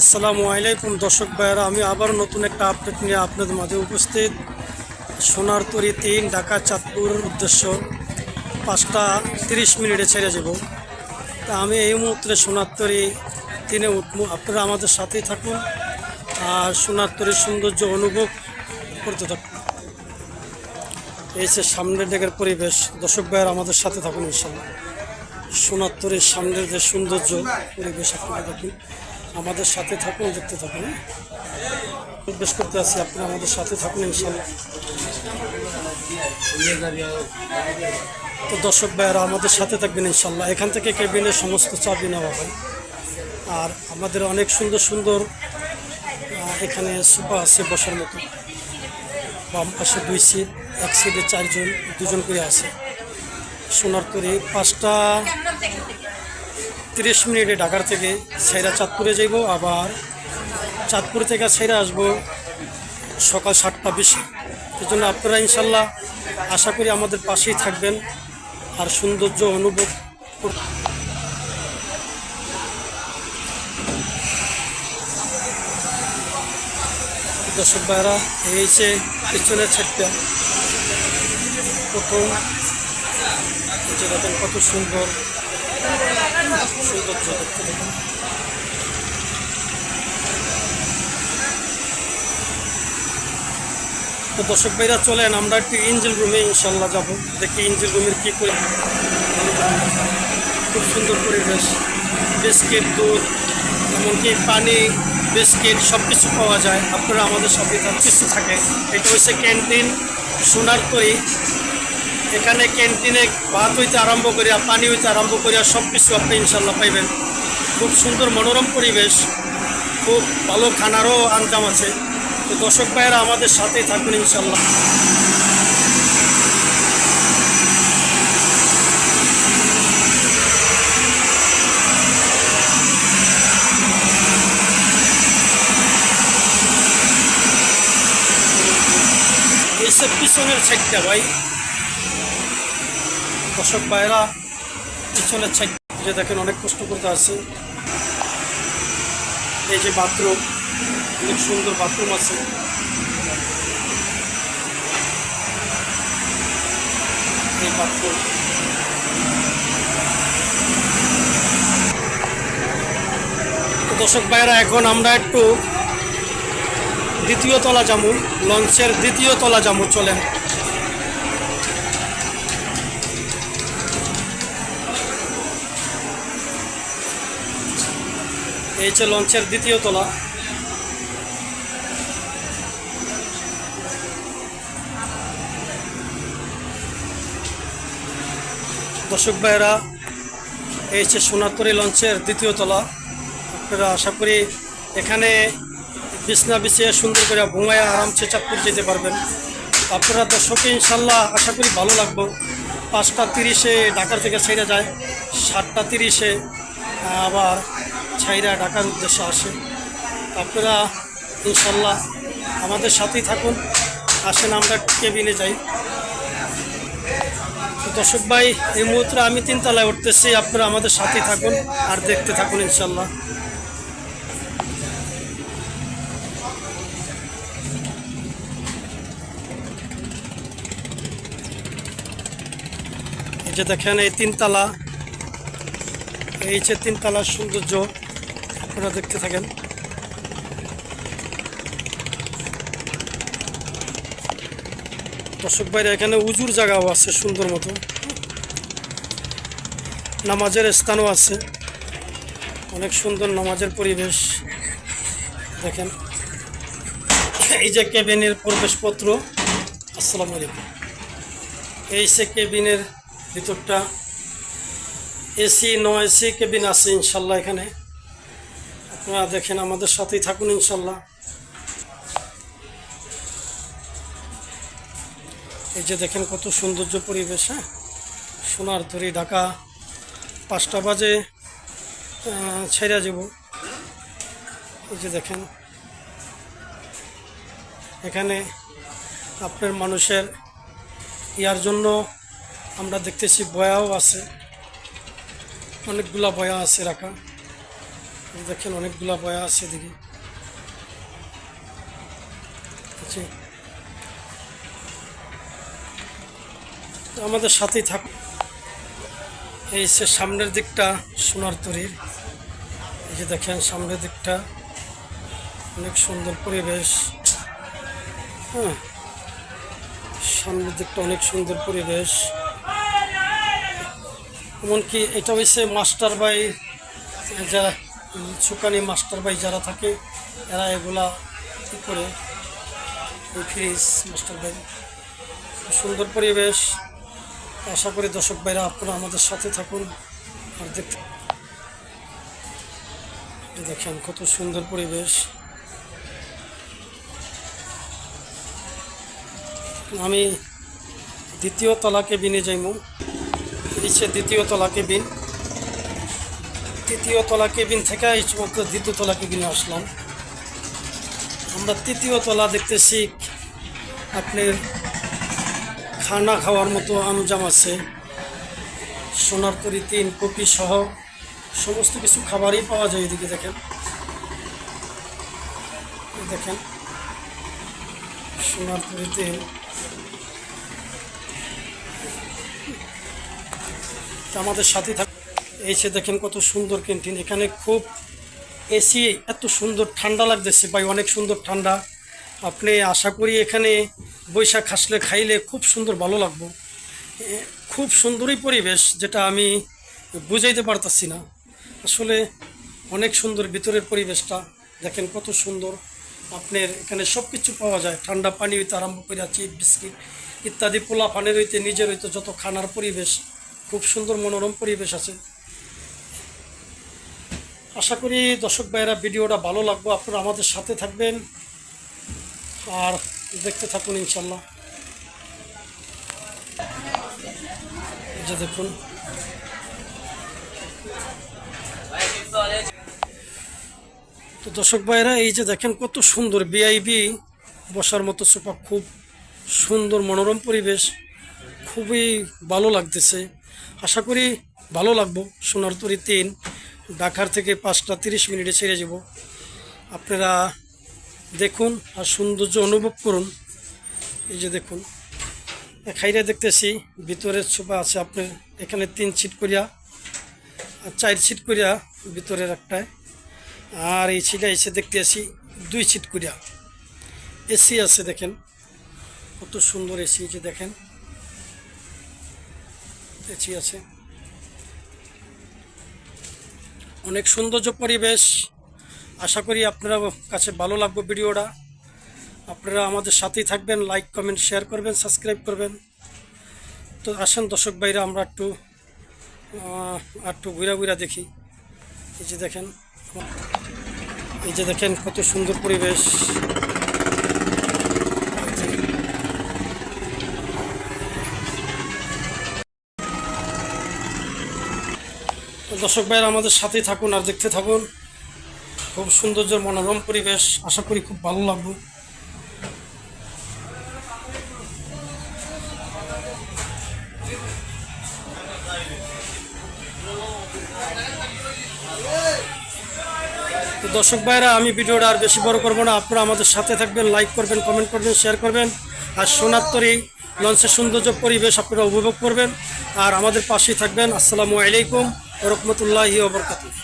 আসসালামু আলাইকুম, দর্শক ভাইয়েরা। আমি আবার নতুন একটা আপডেট নিয়ে আপনাদের মাঝে উপস্থিত। সোনার তরি তিন, ঢাকা, চাঁদপুর উদ্দেশ্য পাঁচটা তিরিশ মিনিটে ছেড়ে যাব। তা আমি এই মুহূর্তে সোনার তরি তিনে উঠবো। আপনারা আমাদের সাথেই থাকুন আর সোনার তরির সৌন্দর্য অনুভব করতে থাকুন। এই যে সামনের দিকের পরিবেশ, দর্শক ভাইয়েরা আমাদের সাথে থাকুন ইনশাল্লাহ সোনার তরির সামনের যে সৌন্দর্য, পরিবেশ আপনারা দেখুন। আমাদের সাথে থাকুন দেখতে থাকুন? বেশ করতে আসি আপনারা আমাদের সাথে থাকুন তো দর্শক ভাইয়েরা, আমাদের সাথে থাকবেন ইনশাল্লাহ এখান থেকে কেবিনের সমস্ত চাবি নেওয়া হয়। আর আমাদের অনেক সুন্দর সুন্দর এখানে সোফা আছে বসার মতো। বাম পাশে দুই সিট, এক সিটে চারজন, দুজন করে আছে। সোনার তরি, পাঁচটা তিরিশ মিনিটে ঢাকার থেকে সেরা চাঁদপুরে যাইব, আবার চাঁদপুর থেকে সেরা আসব সকাল সাতটা বেশি। এই জন্য আপনারা ইনশাল্লাহ আশা করি আমাদের পাশেই থাকবেন আর সৌন্দর্য অনুভব দর্শক ভাইরা এই হচ্ছে পিছনের প্রথম দেখেন কত সুন্দর। তো দর্শক ভাইরা, চলেন, আমরা একটু ইঞ্জিল রুমে ইনশাল্লাহ যাব। দেখি ইঞ্জিল রুমের কী করে খুব সুন্দর পরিবেশ। বিস্কিট দুধ, এমনকি পানি বিস্কিট সব কিছু পাওয়া যায়। আপনারা আমাদের সব কিছু থাকে, এটা হচ্ছে ক্যান্টিন সোনার তৈরি এখানে ক্যান্টিনে ভাত হইতে আরম্ভ করিয়া, পানি হইতে আরম্ভ করিয়া সব কিছু আপনি ইনশাল্লাহ পাইবেন। খুব সুন্দর মনোরম পরিবেশ, খুব ভালো খানারও আঞ্জাম আছে। তো দর্শক ভাইয়েরা, আমাদের সাথেই থাকবেন ইনশাল্লাহ পিছনের সাইডটা ভাই। দর্শক ভাইয়েরা পিছনের সাইড যে দেখেন অনেক কষ্ট করতে আছে এই যে বাথরুম অনেক সুন্দর বাথরুম আছে। এই বাথরুম দর্শক ভাইয়েরা এখন আমরা একটু দ্বিতীয় তলা জামু লঞ্চের দ্বিতীয় তলা জামু চলেন। এই হচ্ছে লঞ্চের দ্বিতীয় তলা। দর্শক ভাইয়েরা, এই হচ্ছে সোনারতরী লঞ্চের দ্বিতীয় তলা। আপনারা আশা করি এখানে বিছনা বিছিয়ে সুন্দর করে ঘুমায় আরামসে চাঁদপুর যেতে পারবেন। আপনারা দর্শকে, ইনশাল্লাহ আশা করি ভালো লাগবো। পাঁচটা তিরিশে ঢাকার থেকে ছেড়ে যায়, সাতটা তিরিশে, আবার ছাইরা ঢাকার উদ্দেশ্যে আসে। আপনারা ইনশাল্লাহ আমাদের সাথেই থাকুন। আসেন, আমরা কেবিনে যাই। দর্শক ভাই, এই মুহূর্তে আমি তিনতলায় উঠতেছি। আপনারা আমাদের সাথেই থাকুন আর দেখতে থাকুন ইনশাল্লাহ। যে দেখেন, এই তিনতলা। এই যে তিনতলার সৌন্দর্য। আপনারা দেখতে থাকেন। দর্শক ভাইরা, এখানে উজুর জায়গাও আছে সুন্দর মতো। নামাজের স্থানও আছে। অনেক সুন্দর নামাজের পরিবেশ। দেখেন, এই যে কেবিনের প্রবেশপত্র। আসসালামু আলাইকুম। এই সে কেবিনের ভিতরটা, এসি ন এসি কেবিন আছে ইনশাল্লাহ এখানে। আপনারা দেখেন, আমাদের সাথেই থাকুন ইনশাল্লাহ। এই যে দেখেন কত সৌন্দর্য পরিবেশ হ্যাঁ? সোনার তরি, ঢাকা পাঁচটা বাজে ছেড়ে যাব। এই যে দেখেন, এখানে আপনার মানুষের ইয়ার জন্য আমরা দেখতেছি বয়াও আছে, অনেকগুলা বয়া আছে রাখা। দেখেন অনেকগুলা বয়া আছে এদিকে আচ্ছা। আমাদের সাথেই থাক। এই সে সামনের দিকটা সোনার তরীর এই যে দেখেন সামনের দিকটা অনেক সুন্দর পরিবেশ। হ্যাঁ। সামনের দিকটা অনেক সুন্দর পরিবেশ। এমনকি এটা হচ্ছে মাস্টার বাই যারা সুকানি মাস্টার বাই যারা থাকে, এরা এগুলা ই করে। এই ফ্রিজ মাস্টার খুব সুন্দর পরিবেশ। আশা করি দর্শক ভাইরা আপনারা আমাদের সাথে থাকুন আর দেখেন। কত সুন্দর পরিবেশ। আমি দ্বিতীয় তলাকে বিনে যাইমু। ইচ্ছে দ্বিতীয় তলাকে কেবিন। তৃতীয় তলা কেবিন থেকে এই সমস্ত দ্বিতীয় তলা কেবিনে আসলাম। আমরা তৃতীয় তলা দেখতেছি আপনার খানা খাওয়ার মতো আমজাম আছে। সোনার তরি, তিন কপি সহ সমস্ত কিছু খাবারই পাওয়া যায় এদিকে দেখেন। দেখেন, সোনার তরি, তিন। আমাদের সাথে থাক এই সে দেখেন কত সুন্দর ক্যান্টিন। এখানে খুব এসি এত সুন্দর ঠান্ডা লাগতেছে ভাই, অনেক সুন্দর ঠান্ডা। আপনি আশা করি এখানে বৈশাখ আসলে খাইলে খুব সুন্দর ভালো লাগবো। খুব সুন্দরই পরিবেশ, যেটা আমি বুঝাইতে পারতাছি না। আসলে অনেক সুন্দর ভিতরের পরিবেশটা, দেখেন কত সুন্দর। আপনার এখানে সব কিছু পাওয়া যায়, ঠান্ডা পানি হইতে আরম্ভ করে চিপ, বিস্কিট ইত্যাদি পোলা পানের হইতে নিজের হইতে যত খানার পরিবেশ, খুব সুন্দর মনোরম পরিবেশ আছে। আশা করি দর্শক ভাইয়েরা ভিডিওটা ভালো লাগবে, আপনারা আমাদের সাথে থাকবেন। আর দেখতে থাকুন ইনশাল্লাহ যে দেখুন। তো দর্শক ভাইয়েরা, এই যে দেখেন কত সুন্দর বিআইবি বসার মতো সোফা, খুব সুন্দর মনোরম পরিবেশ, খুবই ভালো লাগতেছে। আশা করি ভালো লাগবো সোনার তরি তিন। ঢাকার থেকে পাঁচটা তিরিশ মিনিটে ছেড়ে যাব। আপনারা দেখুন আর সৌন্দর্য অনুভব করুন। এই যে দেখুন খাইরে দেখতেছি, ভিতরের সোফা আছে আপনার, এখানে তিন সিট করিয়া, আর চার সিট করিয়া ভিতরের একটায়। আর এই সিটে এসে দেখতে আসি দুই সিট করিয়া। এসি আছে দেখেন, কত সুন্দর এসি যে দেখেন। এসি আছে। অনেক সৌন্দর্য পরিবেশ। আশা করি আপনারা কাছে ভালো লাগবে ভিডিওটা। আপনারা আমাদের সাথেই থাকবেন লাইক কমেন্ট শেয়ার করবেন সাবস্ক্রাইব করবেন। তো আসেন দর্শক ভাইরা, আমরা একটু একটু ঘুরা ঘুরা দেখি। এই যে দেখেন, এই যে দেখেন কত সুন্দর পরিবেশ। দর্শক ভাইরা আমাদের সাথেই থাকুন আর দেখতে থাকুন। খুব সৌন্দর্য মনোরম পরিবেশ। আশা করি খুব ভালো লাগবে। দর্শক ভাইরা আমি ভিডিওটা আর বেশি বড় করব না। আপনারা আমাদের সাথে থাকবেন লাইক করবেন কমেন্ট করবেন শেয়ার করবেন। আর সোনাত্তরী লঞ্চের সৌন্দর্য পরিবেশ আপনারা উপভোগ করবেন। আর আমাদের পাশেই থাকবেন। আসসালামু আলাইকুম। রহমতুল্লাহি ওবরকাতুহ